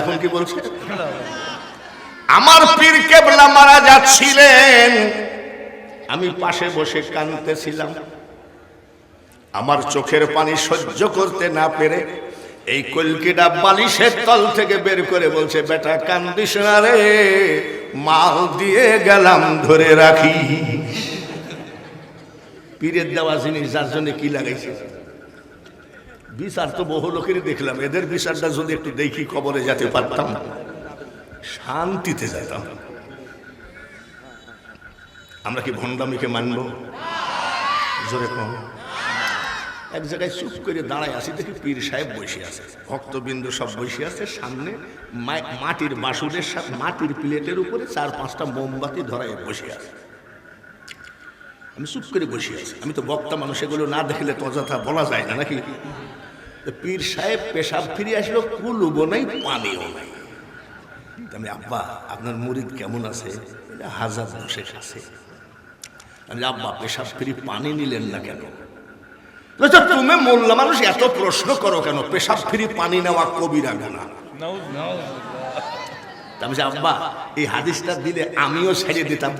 এখন কি বলছে? আমার পীর কেবলা মারা যাচ্ছিলেন। আমি পাশে বসে কাঁদতেছিলাম। আমার চোখের পানি সহ্য করতে না পেরে এই কলকিটা বালিশের তল থেকে বের করে বলছে, বেটা, কান্দিস না রে, মাল দিয়ে গেলাম, ধরে রাখি পীরের দেওয়া জিনিস, যার জন্য কি লাগাইছে? বিচার তো বহু লোকেরই দেখলাম। এদের বিচারটা যদি একটু দেখি খবরে যেতে পারতাম, শান্তিতে যেতাম। আমরা কি ভণ্ডামিকে মানব? জোরে কম। এক জায়গায় চুপ করে দাঁড়ায় আসি দেখি পীর সাহেব বসে আছে। ভক্তবিন্দু সব বসে আছে, সামনে মাটির বাসুরের সাথে মাটির প্লেটের উপরে চার পাঁচটা মোমবাতি ধরায় বসে আছে। আমি চুপ করে বসে আছি। আমি তো বক্তা মানুষ, এগুলো না দেখলে তো বলা যায় না, নাকি? পীর সাহেব পেশাব ফিরে আসলো কুলুবো নাই পানিও নাই। আমি আব্বা আপনার মুরিদ কেমন আছে? হাজার দশেক আছে। আমি আব্বা পেশাব ফিরি পানি নিলেন না কেন? তুমি মোল্লা মানুষ এত প্রশ্ন করো কেন? পেশাব ফিরি পানি নেওয়া কবিরা গুণা। আমি আব্বা এই হাদিসটা দিলে আমিও ছেড়ে দিতাম।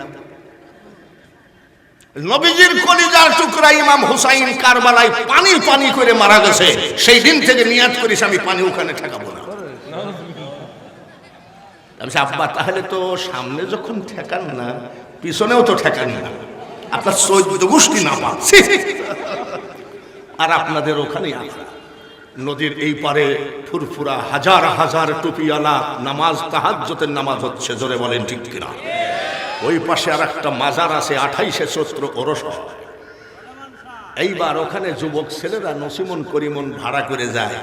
নবীজির কলিজার টুকরা ইমাম হুসাইন কারবালায় পানি পানি করে মারা গেছে। সেই দিন থেকে নিয়াত করিস, আমি পানি ওখানে ঠেকাবো না। আব্বা, তাহলে তো সামনে যখন ঠেকান না, পিছনেও তো ঠেকান না। আপনার চৈদ্দ গোষ্ঠী না আর আপনাদের ওখানে নদীর এই পারে ফুরফুরা হাজার হাজার টুপিওয়ালা নামাজ তাহাজ্জতের নামাজ হচ্ছে, জোরে বলেন ঠিক কিনা? ওই পাশে আর একটা মাজার আছে, আঠাইশে চৈত্র ওরস। এইবার ওখানে যুবক ছেলেরা নসিমন, করিমন ভাড়া করে যায়।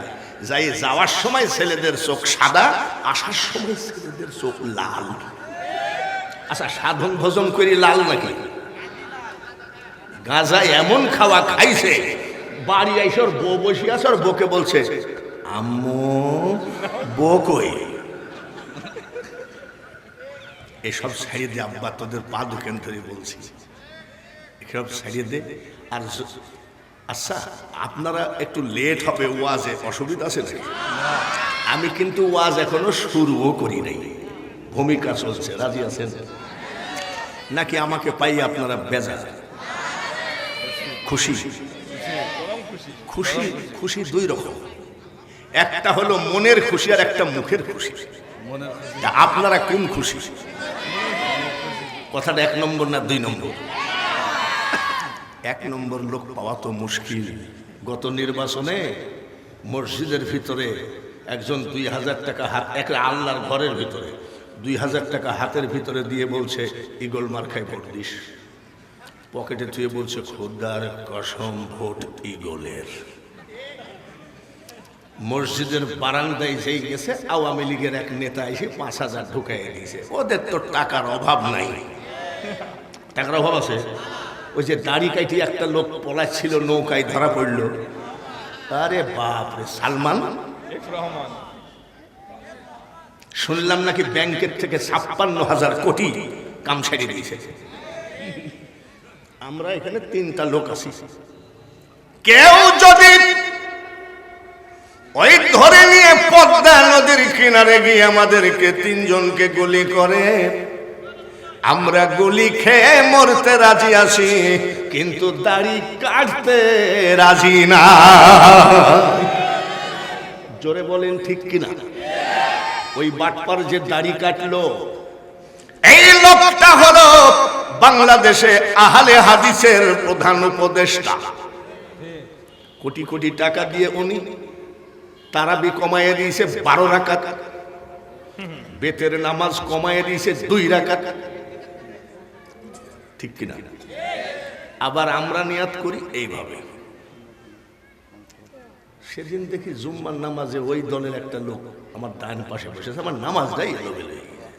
যাই যাওয়ার সময় ছেলেদের চোখ সাদা, আসার সময় ছেলেদের চোখ লাল। আচ্ছা সাধন ভোজন করি লাল নাকি? গাঁজা এমন খাওয়া খাইছে, বাড়ি আইসর বউ বসে আছে আর বউকে বলছে, আম্মু, বউ কই? এসব ছাড়িয়ে দে, আব্বা, তোদের পা দুকেন ধরে বলছি। এসব ছাড়িয়ে দে। আর আচ্ছা আপনারা একটু লেট হবে, ওয়াজে অসুবিধা আছে নাকি? আমি কিন্তু ওয়াজ এখনও শুরুও করি নাই। ভূমিকা চলছে, রাজি আছেন? নাকি আমাকে পাই আপনারা বেজা খুশি? খুশি খুশি দুই রকম। একটা হলো মনের খুশি আর একটা মুখের খুশি। আপনারা কোন খুশি? কথাটা এক নম্বর না দুই নম্বর? এক নম্বর লোক পাওয়া তো মুশকিল। গত নির্বাচনে মসজিদের ভিতরে একজন দুই হাজার টাকা হাত এক আল্লাহর ঘরের ভিতরে দুই হাজার টাকা হাতের ভিতরে দিয়ে বলছে ইগল মার্খায় ভোট দিস। পকেটে থুয়ে বলছে খোদ্দার কসম ভোট ইগলের। মসজিদের বারান্দায় যেই গেছে আওয়ামী লীগের এক নেতা এসে পাঁচ হাজার ঢুকাই দিয়েছে। ওদের তো টাকার অভাব নাই। টাকার অভাব আছে। ওই যে দাড়ি কাইটি একটা লোক পলাচ্ছিল নৌকায় ধরা পড়ল। আরে বাপ রে, সালমান। শুনলাম নাকি ব্যাংকের থেকে ছাপ্পান্ন হাজার কোটি কাম সারিয়ে দিয়েছে। আমরা এখানে তিনটা লোক আছি। কেউ যদি ওই ধরে নিয়ে পদ্মা নদীর কিনারে গিয়ে আমাদেরকে তিনজনকে গুলি করে আমরা গুলি খেয়ে মরতে রাজি আছি, কিন্তু দাড়ি কাটতে রাজি না। জোরে বলেন ঠিক কিনা? ওই বাটপার যে দাড়ি কাটলো, এই লোকটা হলো বাংলাদেশে আহলে হাদিসের প্রধান উপদেষ্টা। কোটি কোটি টাকা দিয়ে উনি তারাবি কমাইয়ে দিয়েছে বারো রাকাত, বেতের নামাজ কমাইয়ে দিয়েছে দুই রাকাত। ঠিক কিনা? আবার আমরা নিয়াত করি এইভাবে। সেদিন দেখি জুম্মার নামাজে ওই দলের একটা লোক আমার ডান পাশে বসেছে। আমার এলো বেলে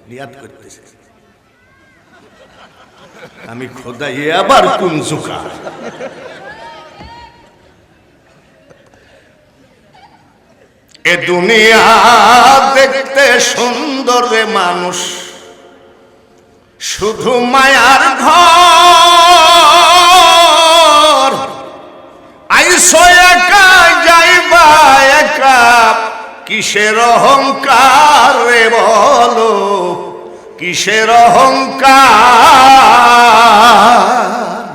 নিয়াত করতেছে। আমি খোদাই আবার কোন জুকা এ দুনিয়া দেখতে সুন্দর রে মানুষ। শুধু মায়ার ঘর। আইসো একা, যাইবা একা। কিসের অহংকার রে বলো? কিসের অহংকার?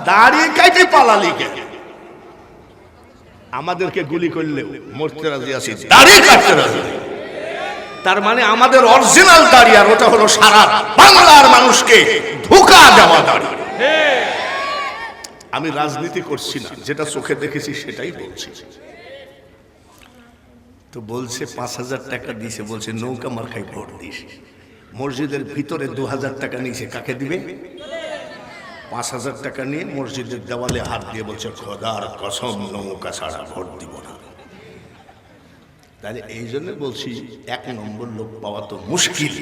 দাড়ি কাইতে পালালি কে? আমাদেরকে গুলি করলেও মরতে রাজি আছি দাড়ি কাটতে রাজি। তার মানে আমাদের অরিজিনাল দাড়ি আর ওটা হলো সারা বাংলার মানুষকে ধোকা দেওয়া দাড়ি। আমি রাজনীতি করছি না, যেটা চোখে দেখেছি সেটাই বলছি। তো বলছে পাঁচ হাজার টাকা দিয়েছে বলছে নৌকা মার্কায় ভোট দিস। মসজিদের ভিতরে দু হাজার টাকা নিয়েছে, কাকে দিবে? পাঁচ হাজার টাকা নিয়ে মসজিদের দেওয়ালে হাত দিয়ে বলছে, খোদার কসম, নৌকা ছাড়া ভোট দিব না। তাহলে এই জন্য বলছি, এক নম্বর লোক পাওয়া তো মুশকিল।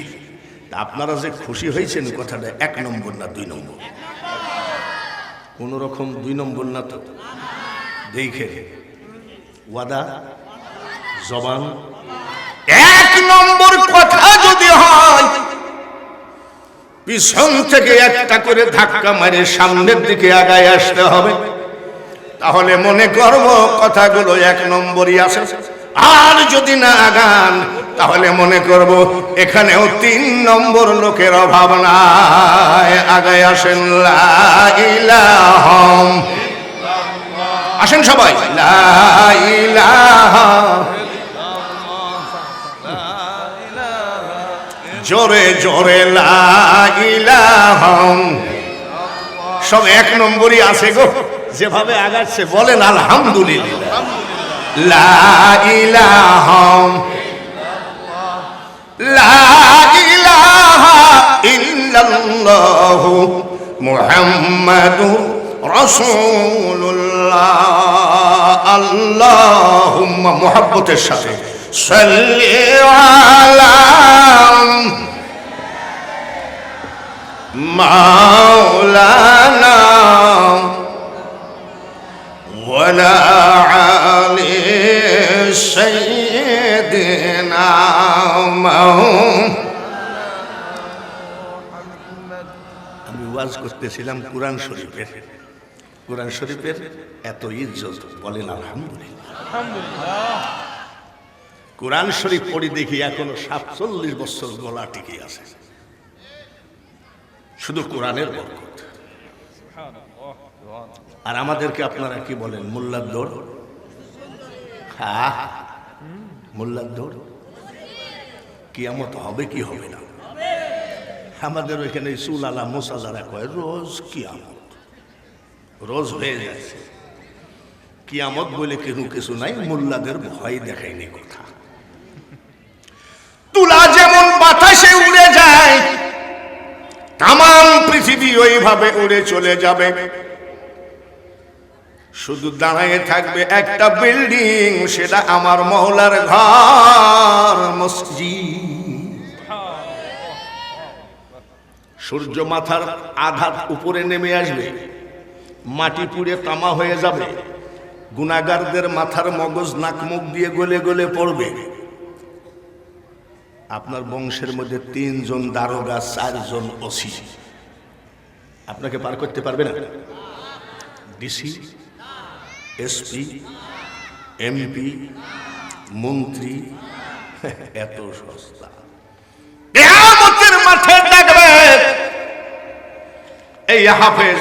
আপনারা যে খুশি হয়েছেন কথাটা এক নম্বর না দুই নম্বর? কোন রকম দুই নম্বর না তো? দেখে ওয়াদা? জবান? এক নম্বর কথা যদি হয়, পিছন থেকে একটা করে ধাক্কা মারে সামনের দিকে আগায় আসতে হবে। তাহলে মনে করব কথাগুলো এক নম্বরই আছে। আর যদি না আগান, তাহলে মনে করব এখানেও তিন নম্বর লোকের অভাব নাই। আগায় আসেন, লা ইলাহম। আসেন সবাই জোরে জোরে লাগিলাহম সব এক নম্বরই আছে গো, যেভাবে আগাচ্ছে, বলেন আলহামদুলিল্লাহ। لا إله إلا الله لا إله إلا الله محمد رسول الله. اللهم محبة الشافعي صل على مولانا ولا علي سيدنا আমি ওয়াজ করতেছিলাম কোরআন শরীফের কোরআন শরীফের এত ইজ্জত বলেন আলহামদুলিল্লাহ কোরআন শরীফ পড়ি দেখি এখনো সাতচল্লিশ বছর গলা টিকে আছে শুধু কোরআনের বরকত আর আমাদেরকে আপনারা কি বলেন, মোল্লার দৌড়? হ্যাঁ? মোল্লার দৌড়? কিয়ামত হবে কি হবে না? আমাদের ওইখানে চুল আলা মোসালারা কয়, রোজ কিয়ামত। রোজ হয়ে যাচ্ছে। কিয়ামত বলে কেন কিছু নাই, মোল্লাদের ভয় দেখায়নি কথা। তুলা যেমন বাতাসে উড়ে যায় তাম পৃথিবী ওইভাবে উড়ে চলে যাবে। শুধু দাঁড়িয়ে থাকবে একটা বিল্ডিং, সেটা আমার মহলার ঘর, মসজিদ। সূর্য মাথার আঘাত উপরে নেমে আসবে, মাটি পুড়ে তামা হয়ে যাবে গুনাগারদের মাথার মগজ নাক মুখ দিয়ে গলে গলে পড়বে। আপনার বংশের মধ্যে তিনজন দারোগা, চারজন ওসি। আপনাকে পার করতে পারবে না? ডিসি? এসপি, এমপি, মন্ত্রী, এত সস্তা। এই হাফেজ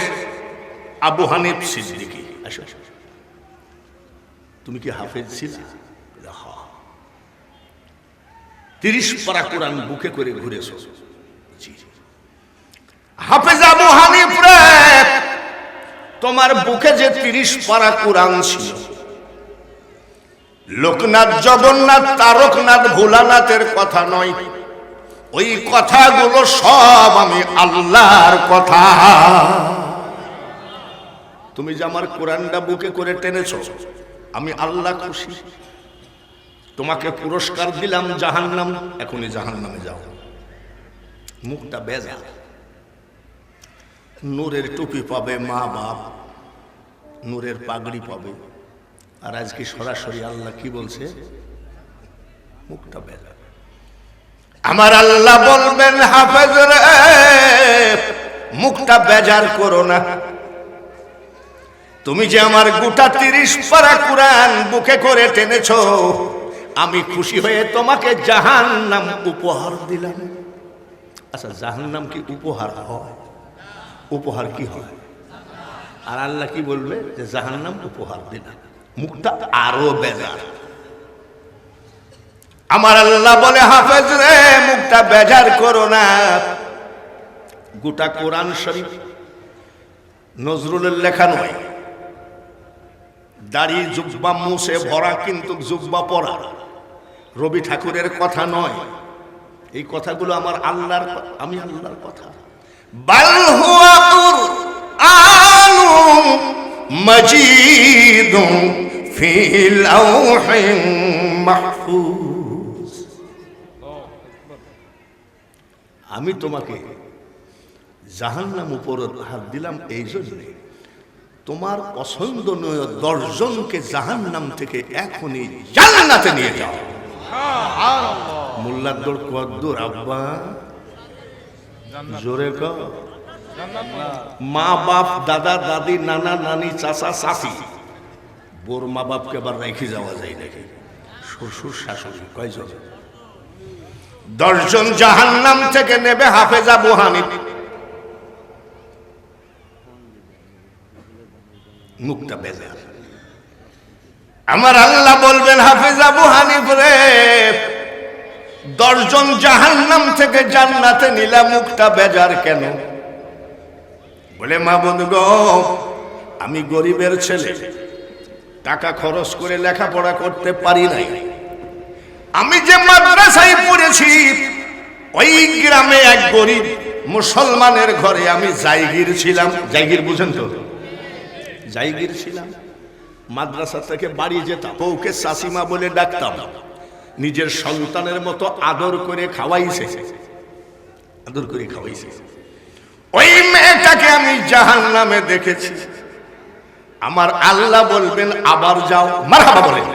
আবু হানিফ সিদ্দিকী। আসো। তুমি কি হাফেজ তিরিশ পারা বুকে করে ঘুরেছ। হাফেজ আবু হানিফ তোমার বুকে যে তিরিশ পারা কোরআন ছিল, লোকনাথ জগন্নাথ, তারকনাথ, ভোলানাথের কথা নয়। ওই কথাগুলো সব আমি আল্লাহর কথা। তুমি যে আমার কোরআনটা বুকে করে টেনেছ, আমি আল্লাহ খুশি। তোমাকে পুরস্কার দিলাম জাহান্নাম, এখনই জাহান্নামে যাও। মুখটা বেজা নূরের টুপি পাবে মা বাপ, নূরের পাগড়ি পাবে। আর আজকে সরাসরি আল্লাহ কি বলছে? মুখটা বেজা আমার আল্লাহ বলবেন, হাফেজ রে, মুখটা বেজার করো না। তুমি যে আমার গোটা তিরিশ পারা কোরআন বুকে করে টেনেছ, আমি খুশি হয়ে তোমাকে জাহান নাম উপহার দিলাম। আচ্ছা জাহান নাম কি উপহার হয়? উপহার কি হয়? আর আল্লাহ কি বলবে? যে জাহান নাম উপহার দিলাম মুখটা আরও বেজার। আমার আল্লাহ বলে, হাফেজ রে মুখটা বেজার করো না। গোটা কোরআন শরীফ নজরুলের লেখা নয়। দাড়ি জুব্বা মুছে ভরা কিন্তু জুব্বা পরা। রবি ঠাকুরের কথা নয়। এই কথাগুলো আমার আল্লাহর আমি আল্লাহর কথা। আমি তোমাকে জাহান্নাম উপর হাত দিলাম এই জন্যে। তোমার পছন্দনীয় দশজনকে জাহান্নাম থেকে এখনই জান্নাতে নিয়ে যাও। মোল্লার দৌড় কদ্দুর আব্বা। জোরে ক। মা বাপ দাদা দাদি নানা নানি চাচা চাচি। বোর মা বাপকে আবার রেখে যাওয়া যায় নাকি? শ্বশুর শাশুড়ি কয়জন? দশজন জাহান্নাম থেকে নেবে হাফেজা বুহানি। মুখটা বেজার আমার আল্লাহ বলবেন হাফেজা রে। দশজন জাহান্নাম থেকে জান্নাতে নিলা মুখটা বেজার কেন? বলে, মা বন্ধু গো, আমি গরিবের ছেলে। টাকা খরচ করে লেখাপড়া করতে পারি নাই। আমি যে মাদ্রাসায় পড়েছি, ওই গ্রামে এক গরিব মুসলমানের ঘরে আমি জায়গির ছিলাম। জায়গির বুঝেন তো? জাইগির ছিলাম। মাদ্রাসা থেকে বাড়ি যেতাম। বউকে শাসিমা বলে ডাকতাম। নিজের সন্তানের মতো আদর করে খাওয়াইছে। আদর করে খাওয়াইছে। ওই মেয়েটাকে আমি জাহান নামে দেখেছি। আমার আল্লাহ বলবেন, আবার যাও। মারহাবা বলেন।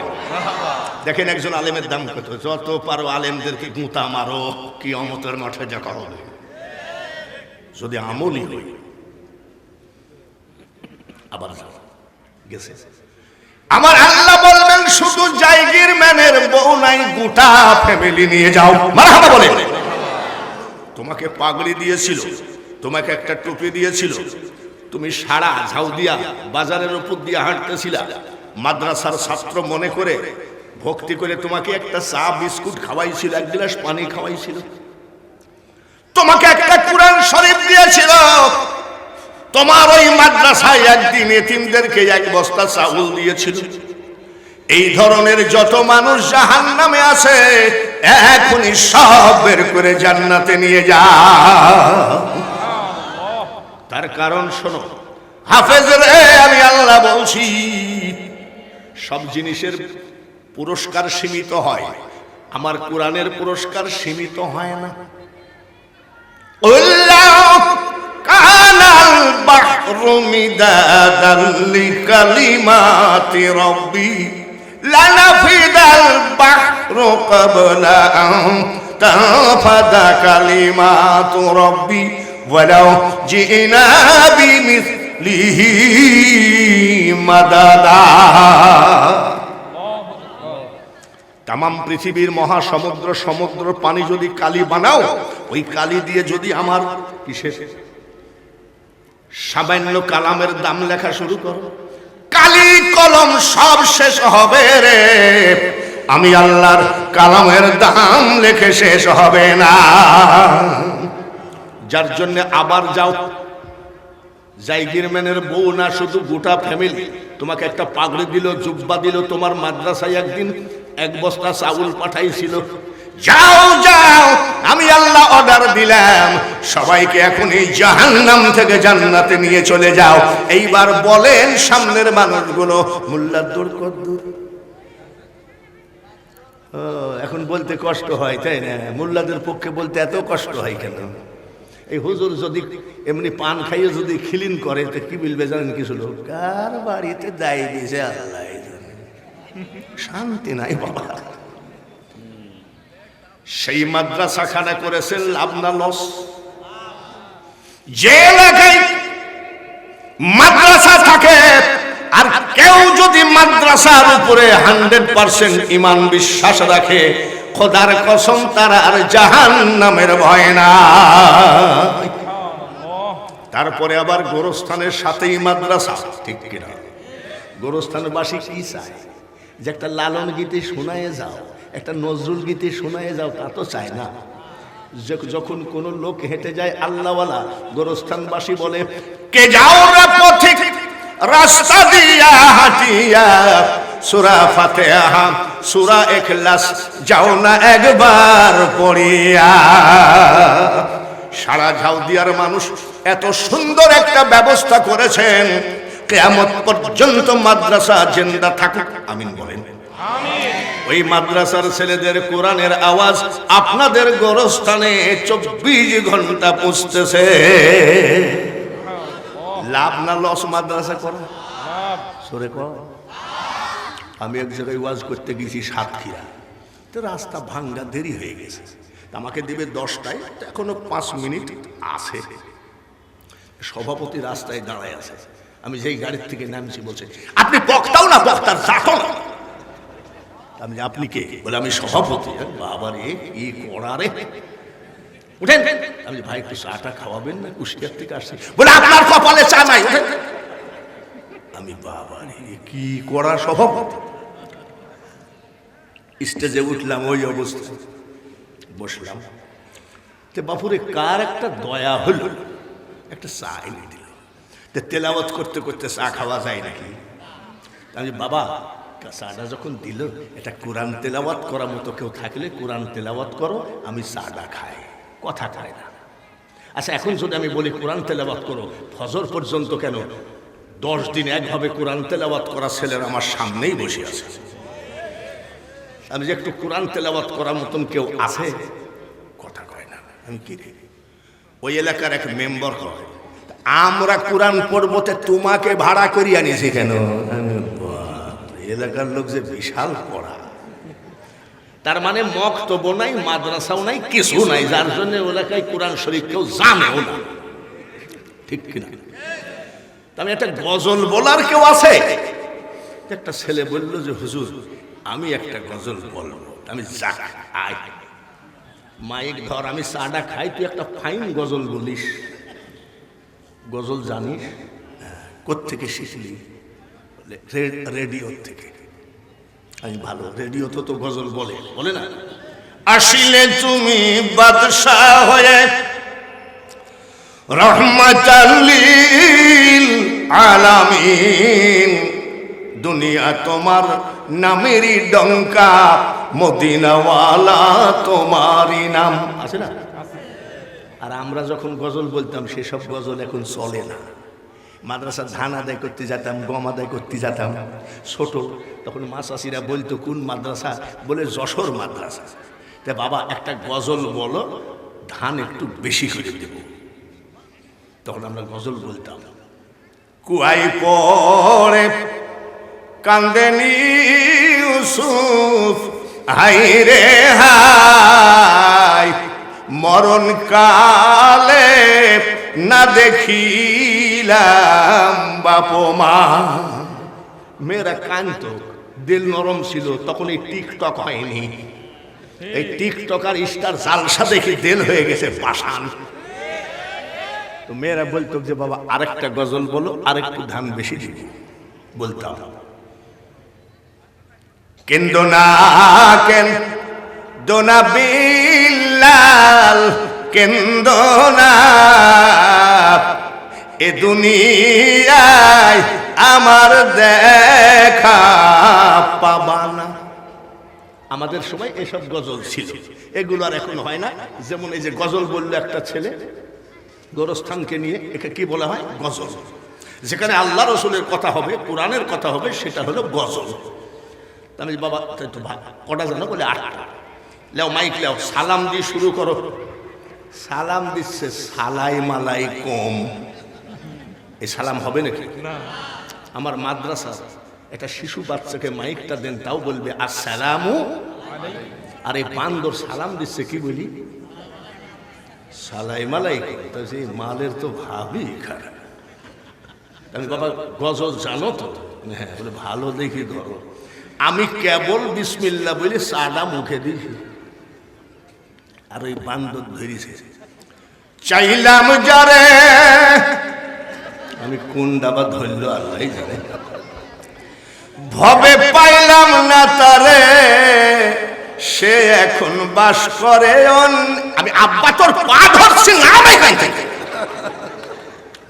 দেখেন একজন আলেমের দাম কত। যত পারো আলেমদেরকে গুঁতা মারো কি অমতের মাঠে দেখা হবে যদি আমলই হই আবার যাও। গেছে। আমার আল্লাহ বলবেন, শুধু জায়গির ম্যানের বউ নাই, গোটা ফ্যামিলি নিয়ে যাও। মারহাবা বলে। তোমাকে পাগড়ি দিয়েছিল, তোমাকে একটা টুপি দিয়েছিল, তুমি সারা ঝাউ দিয়া বাজারের উপর দিয়ে হাঁটতেছিলা, মাদ্রাসার ছাত্র মনে করে ভক্তি করে তোমাকে একটা চা, বিস্কুট খাওয়াইছিল, এক গ্লাস পানি খাওয়াইছিল। তোমাকে একটা কোরআন শরীফ দিয়েছিল তোমার ওই মাদ্রাসায় একদিন এতিমদেরকে এক বস্তা চাউল দিয়েছিল। এই ধরনের যত মানুষ জাহান নামে আছে, এখনই সব বের করে জান্নাতে নিয়ে যা। তার কারণ শোনো, হাফেজ রে, আমি আল্লাহ বলছি, সব জিনিসের পুরস্কার সীমিত হয়, আমার কোরআনের পুরস্কার সীমিত হয় না। মিদাদান লিকালিমাতি রব্বি, লানাফিদাল বাহরু ক্বাবলা আন তাফাদা কালিমাতু রব্বি, ওয়ালাউ জিনা বিমিসলিহি মাদাদা। তামাম পৃথিবীর মহাসমুদ্র, সমুদ্র পানি যদি কালি বানাও, ওই কালি দিয়ে যদি আমার কিসের সামান্য কালামের দাম লেখা শুরু করো। কালি কলম সব শেষ হবে রে। আমি আল্লাহর কালামের দাম লেখে শেষ হবে না। যার জন্য আবার যাও। জাইগির ম্যানের বউ না, শুধু গোটা ফ্যামিলি। তোমাকে একটা পাগড়ি দিল, জুব্বা দিল, তোমার মাদ্রাসায় একদিন এক বস্তা চাউল পাঠাইছিল। যাও যাও, আমি আল্লাহ অর্ডার দিলাম। সবাইকে এখন এই জাহান্নাম থেকে জান্নাতে নিয়ে চলে যাও। এইবার বলেন সামনের মানুষগুলো মোল্লার দূর কদ্দূর। এখন বলতে কষ্ট হয়, তাই না? মোল্লাদের পক্ষে বলতে এত কষ্ট হয় কেন? এই হুজুর যদি এমনি পান খাইয়ে যদি খিলিন করে, তো কি বলবে জানেন কিছু লোক? কার বাড়িতে দায় দিয়েছে আল্লাহ শান্তি নাই বাবা। সেই মাদ্রাসা খানা করেছেন লাভ না লস। যে মাদ্রাসা থাকে, আর কেউ যদি মাদ্রাসার উপরে হান্ড্রেড পার্সেন্ট ইমান বিশ্বাস রাখে, খোদার কসম তার আর জাহান নামের ভয় না। তারপরে আবার গোরস্থানের সাথেই মাদ্রাসা, ঠিক কিনা? গোরস্থানের বাসী কি চায়? যে একটা লালন গীতে শোনায় যাও। একটা নজরুল গীতি শোনায় যাও, তা তো চায় না। যখন কোন লোক হেঁটে যায়, আল্লাহওয়ালা গোরস্থানবাসী বলে, কে যাও রে পথিক? রাস্তা দিয়া হাঁটিয়া, সুরা ফাতেহা, সুরা এখলাস যাও না একবার পড়িয়া। সারা ঝাউদিয়ার মানুষ এত সুন্দর একটা ব্যবস্থা করেছেন, কেয়ামত পর্যন্ত মাদ্রাসা জেন্দা থাকুক। আমিন বলেন। ওই মাদ্রাসার ছেলেদের কোরআনের আওয়াজ আপনাদের গোরস্থানে চব্বিশ ঘণ্টা পুষতেছে। লাভ না লস মাদ্রাসা করা? সরে কর আমি এক জায়গায় ওয়াজ করতে গেছি সাতক্ষীরা। তো রাস্তা ভাঙ্গা দেরি হয়ে গেছে। আমাকে দেবে দশটায় এখনও পাঁচ মিনিট আছে। সভাপতি রাস্তায় দাঁড়ায় আছে। আমি যেই গাড়ির থেকে নামছি বলছে, আপনি বক্তাও না, বক্তার জাতো না। আমি আপনি কে? বলে আমি সভাপতি। বাবা রে কি করা রে। উঠেন। আমি ভাই একটু চাটা খাওয়াবেন না? কুষ্টিয়ার থেকে আসছি বলে আপনার কপালে চা নাই। উঠেন। আমি বাবা রে কি করা সভাপতি স্টেজে উঠলাম ওই অবস্থায় বসলাম। তে বাপুরে কার একটা দয়া হলো? একটা চা এনে দিল। তেলাওয়াত করতে করতে চা খাওয়া যায় নাকি? আমি বাবা চাটা যখন দিল এটা কোরআন তেলাওয়াত করার মতো কেউ থাকলে কোরআন তেলাওয়াত করো আমি চাটা খাই। কথা খায় না। আচ্ছা এখন যদি আমি বলি কোরআন তেলাওয়াত করো ফজর পর্যন্ত কেন? দশ দিন একভাবে কোরআন তেলাওয়াত করা ছেলেরা আমার সামনেই বসে আছে। আমি যে একটু কোরআন তেলাওয়াত করার মতন কেউ আছে? কথা কয় না। আমি কি রে ওই এলাকার এক মেম্বার হয় আমরা কোরআন পড়বতে তোমাকে ভাড়া করিয়া নিয়েছি কেন? আমি, এলাকার লোক যে বিশাল পড়া তার মানে মক্তব্য নাই মাদ্রাসাও নাই কিছু নাই যার জন্য এলাকায় কোরআন শরীফ কেউ জানেও না। ঠিক কিনা? আমি একটা গজল বলার কেউ আছে? একটা ছেলে বলল যে হুজুর আমি একটা গজল বলব আমি যা আয়। মাইক ধর আমি চাটা খাই তুই একটা ফাইন গজল বলিস। গজল জানিস? হ্যাঁ, কোত্থেকে শিখলি? বলে, "রে- রেডিওর থেকে। আমি ভালো রেডিও তো তো গজল বলে বলে না। আসিলে তুমি বাদশাহ হয়ে রহমাতাল্লিল আলামিন দুনিয়া তোমার নামেরই ডঙ্কা মদিনাওয়ালা তোমারই নাম। আছে না? আর আমরা যখন গজল বলতাম সেসব গজল এখন চলে না। মাদ্রাসা ধান আদায় করতে যেতাম, গম আদায় করতে যেতাম। ছোট, তখন মাসাসিরা বলতো, কোন মাদ্রাসা? বলে, যশোর মাদ্রাসা। তা বাবা, একটা গজল বলো, ধান একটু বেশি করে দেব। তখন আমরা গজল বলতাম, কুয়াই পরে কান্দেনি ইউসুফ, হাই রে হাই। মরণ কালে না দেখিলাম বাপ মা। মেয়েরা কান্ত দিল নরম ছিল তখন এই টিকটক হয়নি। এই টিকটক আর স্টার জালসা দেখে দিল হয়ে গেছে পাষাণ তো মেয়েরা বলতো যে, বাবা, আরেকটা গজল বলো, আরেকটু ধান বেশি দিব। বলতাম। কিন্তু না কেন দোনা বিল্লাল কেন্দ না এ দুনিয়ায় আমার দেখা পাবানা আমাদের সময় এসব গজল ছিল। এগুলো আর এখন হয় না। যেমন এই যে গজল বলল একটা ছেলে, গোরস্থানকে নিয়ে, একে কি বলা হয়? গজল। যেখানে আল্লাহ রসুলের কথা হবে, কোরআনের কথা হবে, সেটা হলো গজল। আমি বাবা কটা জানো বলে, আটটা। লেও মাইক লেও সালাম দিয়ে শুরু করো। সালাম দিচ্ছে সালাই মালাই কম। এই সালাম হবে নাকি? আমার মাদ্রাসা একটা শিশু বাচ্চাকে মাইকটা দেন তাও বলবে আসসালামু আর এই বান্দর সালাম দিচ্ছে কি বলি? সালাই মালাই তো সেই মালের তো ভাবই খারাপ। আমি বাবা গজল জানো তো? হ্যাঁ বলে ভালো দেখি ধরো। আমি কেবল বিসমিল্লা বলে চাটা মুখে দিয়েছি আর ওই বান্দর ধরেছে। চাইলাম যারে, আমি কোন ডাবা ধরলো আল্লাহ জানে। ভবে পাইলাম না তারে, সে এখন বাস করে আমি আব্বা তোর পা ধরছি না এখান থেকে।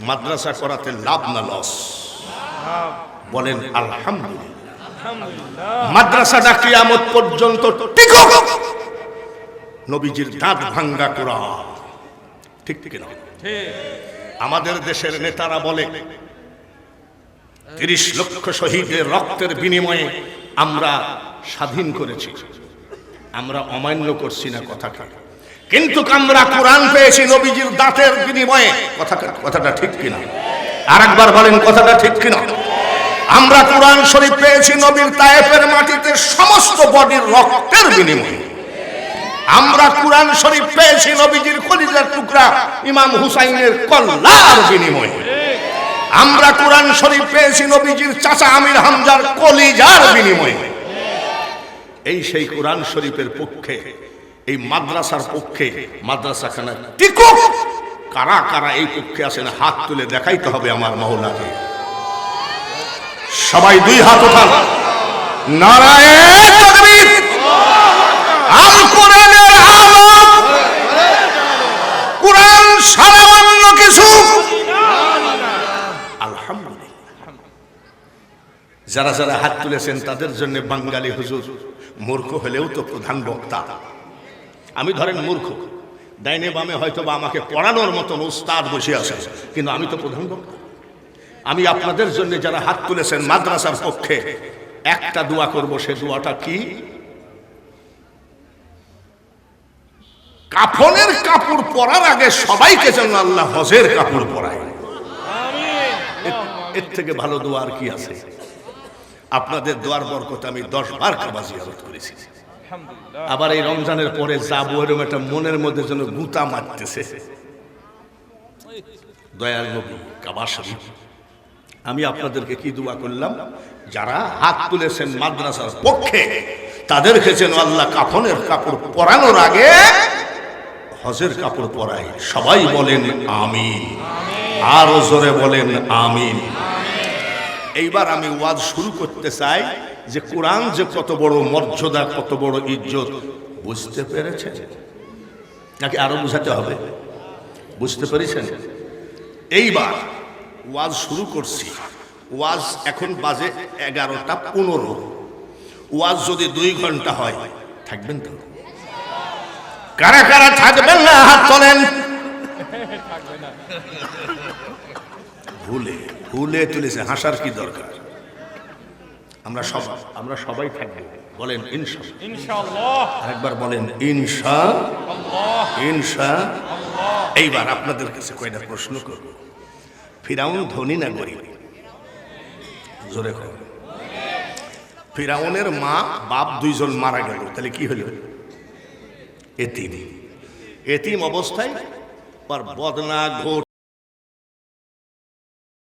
মাদ্রাসা করাতে লাভ না লস। বলেন, আলহামদুলিল্লাহ। মাদ্রাসাটা কিয়ামত পর্যন্ত টিকুক। নবীজির দাঁত ভাঙ্গা করা ঠিক ঠিক না আমাদের দেশের নেতারা বলে, তিরিশ লক্ষ শহীদের রক্তের বিনিময়ে আমরা স্বাধীন করেছি। আমরা অমান্য করছি না কথাটা। কিন্তু আমরা কোরআন পেয়েছি নবীজির দাঁতের বিনিময়ে। কথাটা কথাটা ঠিক কিনা? আর একবার বলেন, কথাটা ঠিক কিনা? আমরা কোরআন শরীফ পেয়েছি নবীর তায়েফের মাটিতে সমস্ত বডির রক্তের বিনিময়ে। আমরা কোরআন শরীফ পেয়েছি নবীজির কলিজার টুকরা ইমাম হুসাইনের কল্লার বিনিময়ে। আমরা কোরআন শরীফ পেয়েছি নবীজির চাচা আমির হামজার কলিজার বিনিময়ে। এই সেই কোরআন শরীফের পক্ষে, এই মাদ্রাসার পক্ষে মাদ্রাসাখানা টিকুক, কারা কারা এই পক্ষে আসেন হাত তুলে দেখাইতে হবে আমার মহলাকে। সবাই দুই হাত ওঠান নারায়ণ! যারা যারা হাত তুলেছেন, তাদের জন্য বাঙালি হুজুর। মূর্খ হলেও তো প্রধান বক্তা। আমি ধরেন মূর্খ। ডাইনে বামে হয়তো বা আমাকে পড়ানোর মতন উস্তাদ বসে আছে কিন্তু আমি তো প্রধান বক্তা। আমি আপনাদের জন্য যারা হাত তুলেছেন মাদ্রাসার পক্ষে, একটা দোয়া করব, সে দোয়াটা কি? কাফনের কাপড় পরার আগে সবাইকে যেন আল্লাহ হজের কাপড় পরায়। এর- এর থেকে ভালো দোয়া আর কি আছে? আপনাদের দোয়ার বরকত আমি দশ বার কাবা জিয়ারত করেছি। আবার এই রমজানের পরে যাব এরকম একটা মনের মধ্যে যেন গুতা মারতেছে। দয়াল নবী কাবা শরীফ। আমি আপনাদেরকে কি দোয়া করলাম? যারা হাত তুলেছেন মাদ্রাসার পক্ষে তাদেরকে যেন আল্লাহ কাফনের কাপড় পরানোর আগে হজের কাপড় পরাই সবাই বলেন আমিন। আরও জোরে বলেন আমিন। এইবার আমি ওয়াজ শুরু করতে চাই যে কোরআন যে কত বড় মর্যাদা, কত বড় ইজ্জত, বুঝতে পেরেছেন? নাকি আরও বুঝাতে হবে? বুঝতে পেরেছেন? এইবার ওয়াজ শুরু করছি। ওয়াজ এখন বাজে এগারোটা পনেরো। ওয়াজ যদি দুই ঘণ্টা হয়, থাকবেন তো? কারা কারা থাকবেন না? হাত তোলেন। ভুলে ভুলে তুলেছে হাসার কি দরকার? আমরা সব আমরা সবাই থাকব বলেন ইনশা ইনশাআল্লাহ। একবার বলেন ইনশা ইনশা। এইবার আপনাদের কাছে কয়টা প্রশ্ন করব? ফিরাউন ধনী না গরিব? জোরে কর ফিরাউনের মা বাপ দুইজন মারা গেল তাহলে কি হলো? এতিম। এতিম অবস্থায় পর বদনা ঘোট